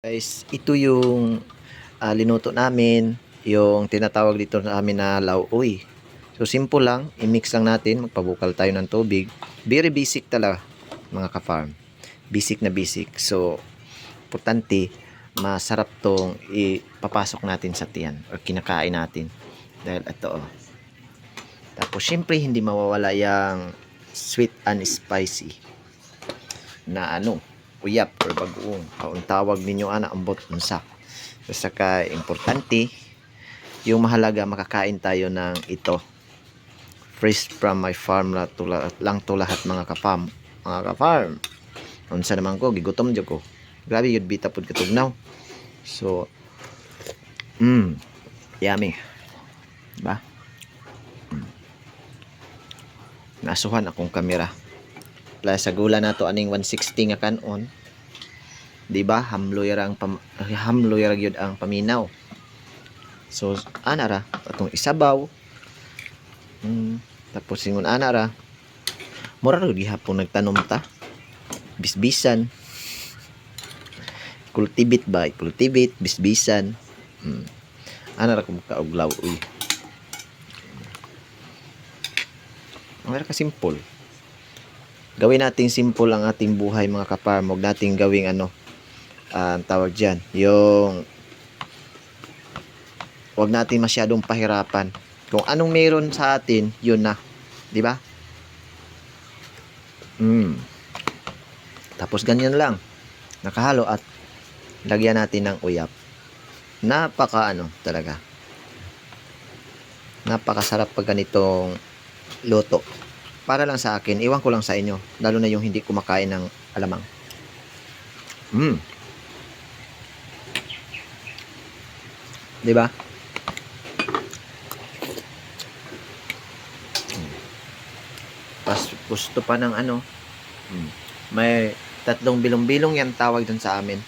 Guys, ito yung ah, linuto namin, yung tinatawag dito namin na lauoy. So simple lang, i-mix lang natin, magpabukal tayo ng tubig. Very basic talaga, mga ka-farm. Basic na basic. So, importante, masarap tong ipapasok natin sa tiyan or kinakain natin. Dahil ito oh. Tapos syempre hindi mawawala yung sweet and spicy na ano, uyap or bagoong. Kaun tawag ninyo ana ambot unsa. So, saka importante yung mahalaga makakain tayo ng ito. Fresh from my farm na tula, lang to lahat mga ka-farm. Mga ka-farm. Unsa naman ko gigutom jud ko. Grabe yun bita pud katugnaw. So mm, yummy. Diba? Mm. Nasuhan akong kamera plus sa gula na to aning 160 nga kanon di ba? Hamloy ra ang pam, hamloy ra gyud ang paminaw. So ana ra atong isabaw. Mm, tapos ingon ana ra mura ra gihapon nagtanom ta. Bisbisan. Kultivate ba? Kultivate bisbisan. Mm. ana ra kung kauglaw uy. Ang ka simple. Gawin nating simple ang ating buhay mga kaparm huwag nating gawing ano ah, ang tawag dyan yung huwag natin masyadong pahirapan kung anong meron sa atin yun na di ba mm. tapos ganyan lang nakahalo at lagyan natin ng uyap napaka ano talaga napakasarap pag ganitong luto para lang sa akin, iwan ko lang sa inyo. Lalo na yung hindi kumakain ng alamang. Mm. 'Di ba? Pas gusto pa ng ano. Mm. May tatlong bilong-bilong yan tawag dun sa amin.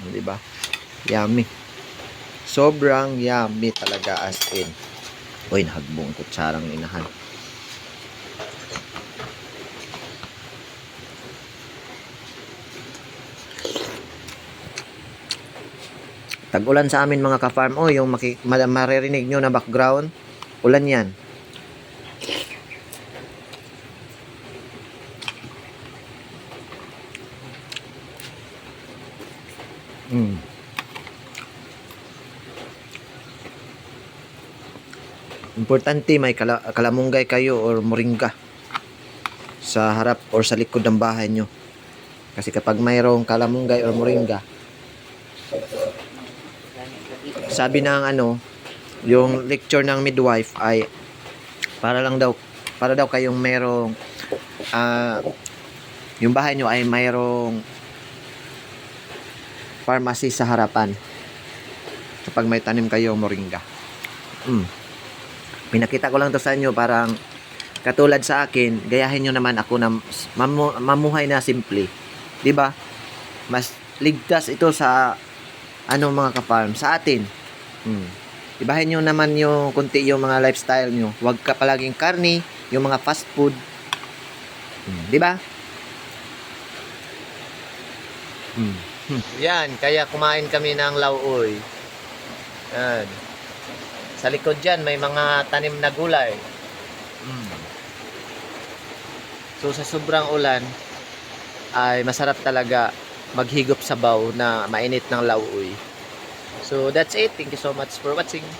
'Di ba? Yummy. Sobrang yummy talaga as in. Uy, nahagbong kutsarang inahan. Tag-ulan sa amin mga ka-farm. Oh, yung maki- ma- maririnig nyo na background, ulan yan. Mm. Importante may kala- kalamunggay kayo or moringa sa harap or sa likod ng bahay nyo. Kasi kapag mayroong kalamunggay or moringa, sabi ng ano, yung lecture ng midwife ay para lang daw para daw kayong merong ah, yung bahay nyo ay mayroong pharmacy sa harapan. Kapag may tanim kayo moringa. Mm. pinakita ko lang to sa inyo parang katulad sa akin gayahin nyo naman ako na mamu- mamuhay na simple. Di ba? Mas ligtas ito sa ano mga ka-farm sa atin Hmm. Ibahin nyo naman yung kunti yung mga lifestyle nyo. Huwag ka palaging karni, yung mga fast food. Hmm. Di ba? Hmm. Hmm. Yan, kaya kumain kami ng lauoy. Yan. Sa likod dyan, may mga tanim na gulay. Hmm. So, sa sobrang ulan, ay masarap talaga maghigop sa baw na mainit ng lauoy. So that's it. Thank you so much for watching.